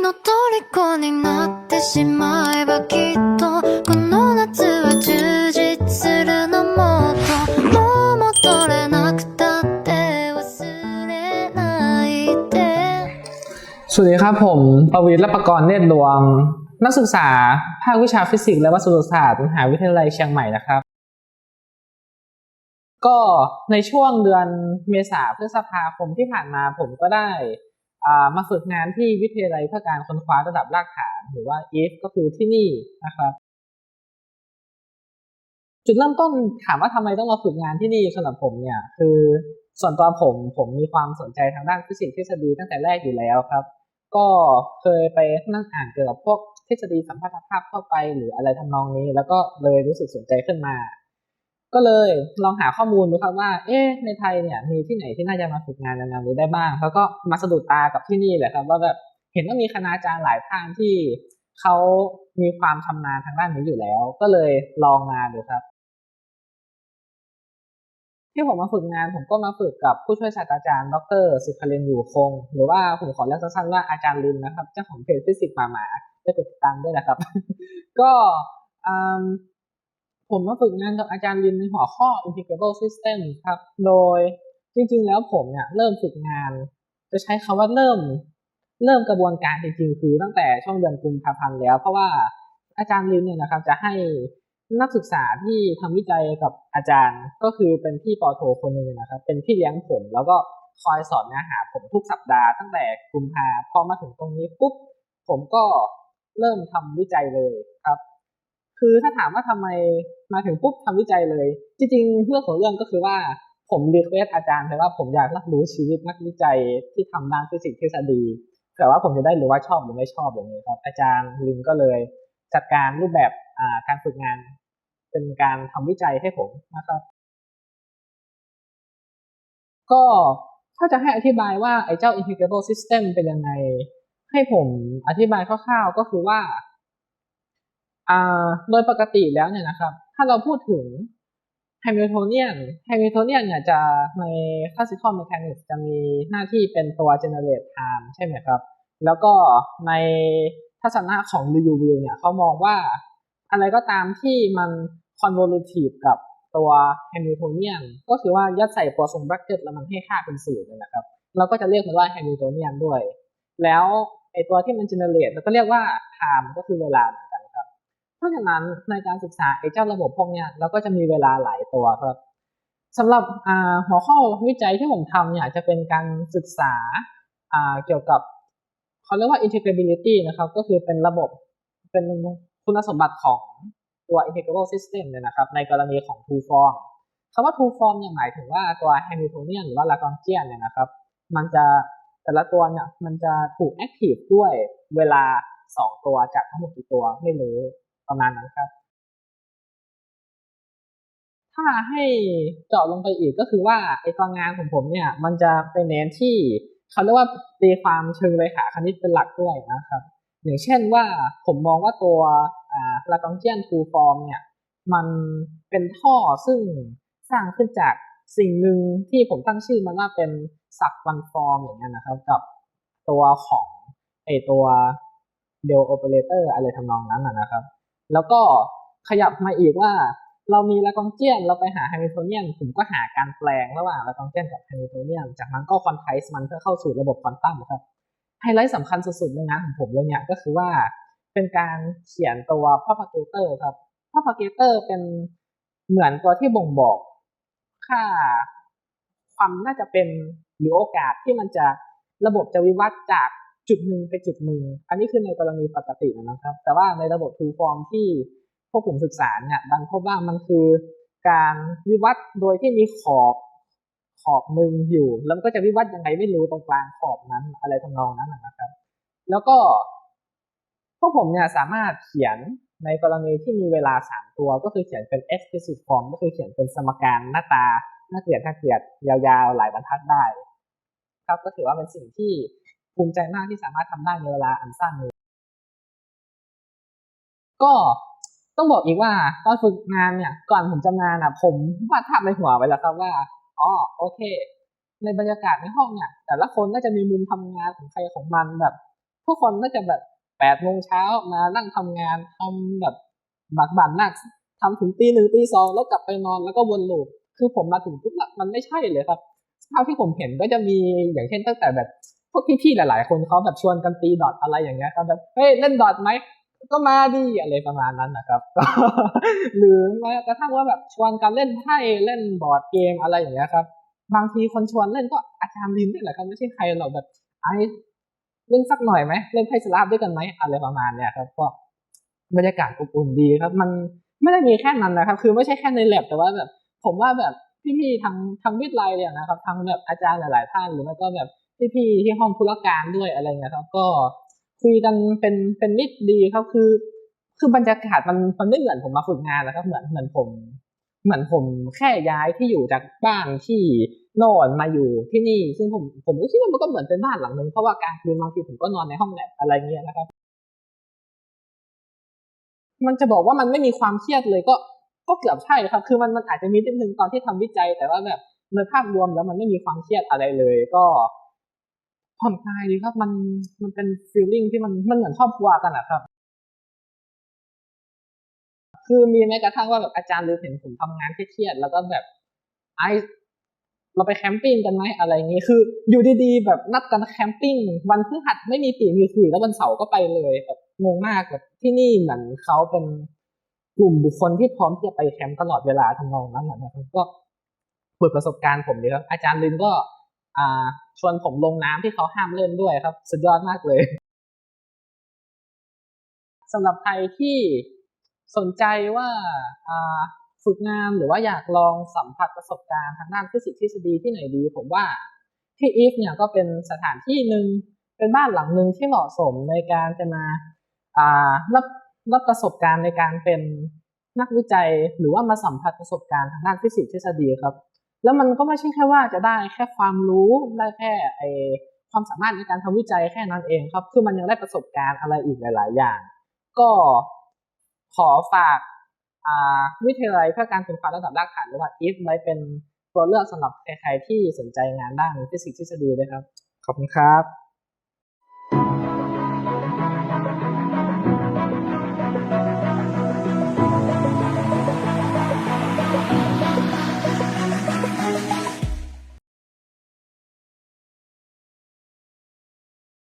の虜になってしまえばきっとこの夏は充実するのもっともう戻れなくたって忘れないで สวัสดีครับผมประวิตรและประกรณ์เนตรดวง นักศึกษา ภาควิชาฟิสิกส์และวัสดุศาสตร์มหาวิทยาลัยเชียงใหม่นะครับ ก็ในช่วงเดือนเมษาพฤษภาคมที่ผ่านมาผมก็ได้อ่า มาฝึกงานที่วิทยาลัยเพื่อการค้นคว้าระดับรากฐาน หรือว่า IF ก็คือที่นี่นะครับ จุดเริ่มต้นถามว่าทำไมต้องมาฝึกงานที่นี่สำหรับผมเนี่ยคือส่วนตัวผมผมมีความสนใจทางด้านฟิสิกส์ทฤษฎีตั้งแต่แรกอยู่แล้วครับ ก็เคยไปนั่งอ่านเกี่ยวกับพวกทฤษฎีสัมพัทธภาพเข้าไปหรืออะไรทำนองนี้ แล้วก็เลยรู้สึกสนใจขึ้นมา ก็เลยลองหาข้อมูลดูครับว่า เอ๊ะในไทยเนี่ยมีที่ไหนที่น่าจะมาฝึกงานแนวนี้ได้บ้างแล้วก็มาสะดุดตากับที่นี่แหละครับ ว่าแบบเห็นว่ามีคณาจารย์หลายท่านที่เขามีความชำนาญทางด้านนี้อยู่แล้ว ก็เลยลองมาดูครับ ที่ผมมาฝึกงานผมก็มาฝึกกับผู้ช่วยศาสตราจารย์ดรสิคลินอยู่คง หรือว่าผมขอเรียกสั้นๆว่าอาจารย์ลินนะครับเจ้าของเพจฟิสิกส์หมาหมาไปกดติดตามด้วยนะครับ ก็อืม ผมมาฝึกงานกับอาจารย์ลินในหัวข้อ integrable system ครับ โดยจริงๆ แล้วผมเนี่ยเริ่มฝึกงาน จะใช้คำว่าเริ่ม เริ่มกระบวนการจริงๆ คือตั้งแต่ช่วงเดือนกุมภาพันธ์แล้ว เพราะว่าอาจารย์ลินเนี่ยนะครับจะให้นักศึกษาที่ทำวิจัยกับอาจารย์ก็คือเป็นพี่ปอโทคนหนึ่งนะครับ เป็นพี่เลี้ยงผม แล้วก็คอยสอนเนื้อหาผมทุกสัปดาห์ตั้งแต่กุมภาพอมาถึงตรงนี้ปุ๊บผมก็เริ่มทำวิจัยเลยครับ คือถ้าถามว่าทำไมมาถึงปุ๊บทำวิจัยเลย จริงๆเรื่องของเรื่องก็คือว่าผมรีเควสอาจารย์ไปว่าผมอยากรับรู้ชีวิตนักวิจัยที่ทำด้านฟิสิกส์ทฤษฎีแต่ว่าผมจะได้รู้ว่าชอบหรือไม่ชอบอย่างนี้ครับ อาจารย์ลินก็เลยจัดการรูปแบบการฝึกงาน เป็นการทำวิจัยให้ผมนะครับ ก็ถ้าจะให้อธิบายว่าไอ้เจ้า integrable system เป็นยังไง ให้ผมอธิบายคร่าวๆก็คือว่า โดยปกติแล้วเนี่ยนะครับ ถ้าเราพูดถึง Hamiltonian Hamiltonian เนี่ยจะใน classical mechanics จะมีหน้าที่เป็นตัว generate time ใช่ไหมครับ แล้วก็ในทัศนะของ Liouville เนี่ยเขามองว่าอะไรก็ตามที่มัน convolutive กับตัว Hamiltonian ก็คือว่ายัดใส่ตัวทรง bracket แล้วมันให้ค่าเป็นศูนย์เนี่ยนะครับ เราก็จะเรียกมันว่า Hamiltonian ด้วย แล้วไอตัวที่มัน generate เราก็เรียกว่า time ก็คือเวลา เพราะฉะนั้นในการศึกษาไอ้เจ้าระบบพวกเนี้ยเราก็จะมีเวลาหลายตัวครับสำหรับหัวข้อวิจัยที่ผมทำเนี่ยจะเป็นการศึกษาเกี่ยวกับเขาเรียกว่า integrability นะครับ ก็คือเป็นระบบเป็นคุณสมบัติของตัว integrable system เนี่ยนะครับ ในกรณีของ two form คำว่า two form เนี่ยหมายถึงว่าตัว Hamiltonian หรือว่า Lagrangian เนี่ยนะครับ มันจะแต่ละตัวเนี่ยมันจะถูก active ด้วยเวลาสองตัวจากทั้งหมดกี่ตัวไม่รู้ ประมาณนั้นครับ ถ้าให้เจาะลงไปอีกก็คือว่าไอตัวงานของผมเนี่ย มันจะไปเน้นที่เขาเรียกว่าตีความเชิงเรขาคณิตเป็นหลักด้วยนะครับ อย่างเช่นว่าผมมองว่าตัวอ่า Lagrangian two form เนี่ย มันเป็นท่อซึ่งสร้างขึ้นจากสิ่งหนึ่งที่ผมตั้งชื่อมันว่าเป็นศักวันฟอร์มอย่างเงี้ยนะครับ กับตัวของไอตัวเดลโอเปอเรเตอร์อะไรทำนองนั้นนะครับ แล้วก็ขยับมาอีกว่า เรามีลากองเจียนเราไปหาแฮมิลโทเนียนผมก็หาการแปลงระหว่างลากองเจียนกับแฮมิลโทเนียนจากนั้นก็ควอนไทส์มันเพื่อเข้าสู่ระบบควอนตัมครับไฮไลท์สำคัญสุดๆในงานของผมเลยเนี่ยก็คือว่าเป็นการเขียนตัว propagator ครับ propagator เป็นเหมือนตัวที่บ่งบอกค่าความน่าจะเป็นหรือโอกาสที่มันจะระบบจะวิวัฒน์จาก จุดหนึ่งไปจุดหนึ่ง อันนี้คือในกรณีปกตินะครับ แต่ว่าในระบบ two form ที่พวกผมศึกษาเนี่ยดันพบว่ามันคือการวิวัฒน์โดยที่มีขอบขอบหนึ่งอยู่ แล้วก็จะวิวัฒน์ยังไงไม่รู้ตรงกลางขอบนั้นอะไรทำนองนั้นนะครับ แล้วก็พวกผมเนี่ยสามารถเขียนในกรณีที่มีเวลาสามตัวก็คือเขียนเป็น explicit form ก็คือเขียนเป็นสมการหน้าตาน่าเกลียดน่าเกลียดยาวๆ หลายบรรทัดได้ ครับก็ถือว่าเป็นสิ่งที่ ภูมิใจมากที่สามารถทำได้ในเวลาอันสั้นนี้ก็ต้องบอกอีกว่าตอนฝึกงานเนี่ย ก่อนผมจะงานอะ ผมวาดภาพในหัวไว้แล้วครับว่าอ๋อโอเค ในบรรยากาศในห้องเนี่ย แต่ละคนน่าจะมีมุมทำงานของใครของมันแบบทุกคนก็จะแบบแปดโมงเช้ามานั่งทำงานทำแบบบักบั่นนักทำถึงตีหนึ่งตีสองแล้วกลับไปนอนแล้วก็วนลูปคือผมมาถึงปุ๊บอะมันไม่ใช่เลยครับเท่าที่ผมเห็นก็จะมีอย่างเช่นตั้งแต่แบบ วกพี่ๆหลาย ๆ คนเขาแบบชวนกันตีดอทอะไรอย่างเงี้ยครับแบบเฮ้ยเล่นดอทไหมก็มาดิอะไรประมาณนั้นนะครับ หรือแม้กระทั่งว่าแบบชวนกันเล่นไพ่เล่นบอร์ดเกมอะไรอย่างเงี้ยครับ บางทีคนชวนเล่นก็อาจารย์ลินนี่แหละครับไม่ใช่ใครหรอกแบบไอเล่นสักหน่อยไหมเล่นไพ่สลับด้วยกันไหมอะไรประมาณเนี้ยครับก็บรรยากาศอบอุ่นดีครับ มันไม่ได้มีแค่นั้นนะครับ คือไม่ใช่แค่ในแลบแต่ว่าแบบ ผมว่าแบบพี่ๆทางทางวิทย์ไลน์เนี่ยนะครับทางแบบอาจารย์หลาย ๆ ท่านหรือไม่ก็แบบ พี่ๆที่ห้องธุรการด้วยอะไรเงี้ยครับ ก็คุยกันเป็นเป็นมิตรดีครับคือ คือบรรยากาศมันมันไม่เหมือนผมมาฝึกงานนะครับ เหมือนเหมือนผม เหมือนผมแค่ย้ายที่อยู่จากบ้านที่น่นมาอยู่ที่นี่ ซึ่งผมผมก็คิดว่ามันก็เหมือนเป็นบ้านหลังนึงเพราะว่ากลางคืนบางทีผมก็นอนในห้องแลบอะไรเงี้ยนะครับ มันจะบอกว่ามันไม่มีความเครียดเลยก็ก็เกือบใช่ครับ คือมันมันอาจจะมีนิดนึงตอนที่ทำวิจัย แต่ว่าแบบโดยภาพรวมแล้วมันไม่มีความเครียดอะไรเลย ก็ ผ่อนคลายดีครับมันมันเป็นฟีลลิ่งที่มันมันเหมือนครอบครัวกันอะครับ คือมีแม้กระทั่งว่าแบบอาจารย์ลือเห็นผมทำงานเครียดแล้วก็แบบไอเราไปแคมปิ้งกันไหมอะไรอย่างงี้คืออยู่ดีๆ แบบนัดกันแคมปิ้งวันพฤหัสไม่มีปีมีคุยแล้ววันเสาร์ก็ไปเลยแบบงงมากแบบที่นี่เหมือนเขาเป็นกลุ่มบุคคลที่พร้อมที่จะไปแคมป์ตลอดเวลาทำนองนั้นนะครับก็เปิดประสบการณ์ผมดีครับอาจารย์ลินก็ อ่า ชวนผมลงน้ำที่เขาห้ามเล่นด้วยครับ สุดยอดมากเลยสำหรับใครที่สนใจว่าอ่าฝึกงานหรือว่าอยากลองสัมผัสประสบการณ์ทางด้านฟิสิกส์ทฤษฎีที่ไหนดี ผมว่าที่อีฟเนี่ยก็เป็นสถานที่หนึ่งเป็นบ้านหลังหนึ่งที่เหมาะสมในการจะมาอ่ารับรับประสบการณ์ในการเป็นนักวิจัยหรือว่ามาสัมผัสประสบการณ์ทางด้านฟิสิกส์ทฤษฎีครับ แล้วมันก็ไม่ใช่แค่ว่าจะได้แค่ความรู้ได้แค่ไอความสามารถในการทำวิจัยแค่นั้นเองครับ คือมันยังได้ประสบการณ์อะไรอีกหลาย ๆ อย่าง ก็ขอฝากวิทยาลัยเพื่อการศึกษาระดับรากฐานหรือว่า IF ไว้เป็นตัวเลือกสำหรับใครๆที่สนใจงานด้านฟิสิกส์ทฤษฎีด้วยครับ ขอบคุณครับ